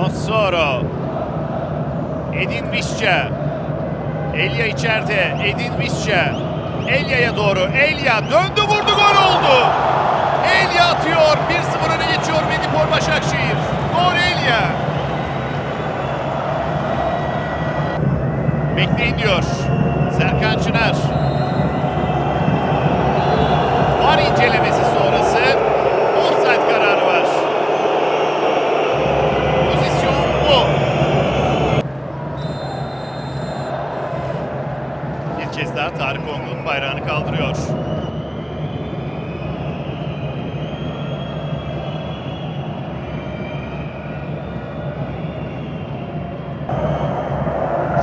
Massaro. Edin Visca. Elia içeride. Edin Visca. Elia'ya doğru. Elia döndü vurdu gol oldu. Elia atıyor. 1-0 öne geçiyor Medipol Başakşehir. Gol Elia. Bekleyin diyor. Serkan Çınar. Daha Tarık Ongun bayrağını kaldırıyor.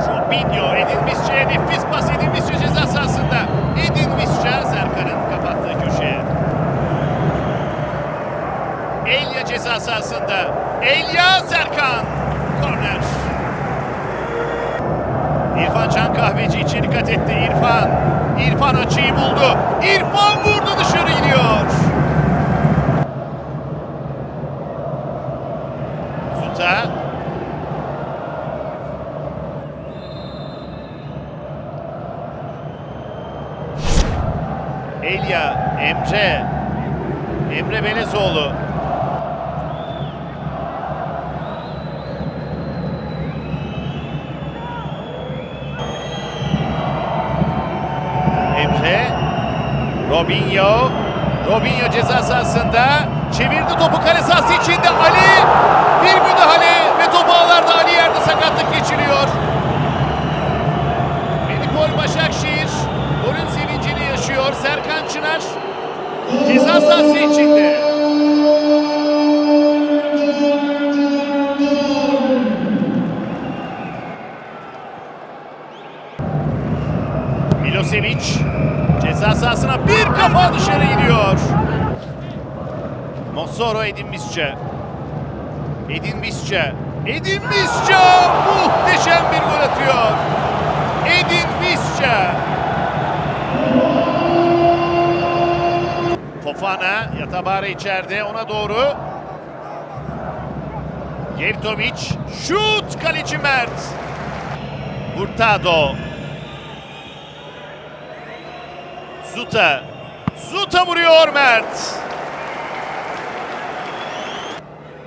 Robinho, Edin Visca'ya nefis Edin Visca ceza sahasında. Edin Visca Serkan'ın kapattığı köşeye. Elia ceza sahasında. Elia Serkan. Korner. İrfan Can Kahveci içeri kat etti. İrfan. İrfan açıyı buldu. İrfan vurdu dışarı gidiyor. Zuta. Elia, Emre. Emre Belezoğlu. Robinho. Robinho ceza sahasında. Çevirdi topu kale sahası içinde. Ali. Bir müdahale ve topu ağlarda Ali yerde sakatlık geçiriyor. Medipol Başakşehir golün sevincini yaşıyor. Serkan Çınar ceza sahası içinde. Milosevic ceza sahasına bir kafa dışarı gidiyor. Mossoro Edin Visca. Edin Visca. Edin Visca muhteşem bir gol atıyor. Edin Visca. Fofana Yatabare içeride ona doğru. Jevtovic şut kaleci Mert. Hurtado. Zuta. Zuta vuruyor Mert.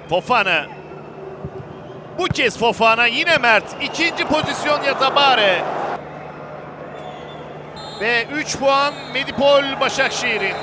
Fofana. Bu kez Fofana yine Mert. İkinci pozisyon Yatabare. Ve 3 puan Medipol Başakşehir'in.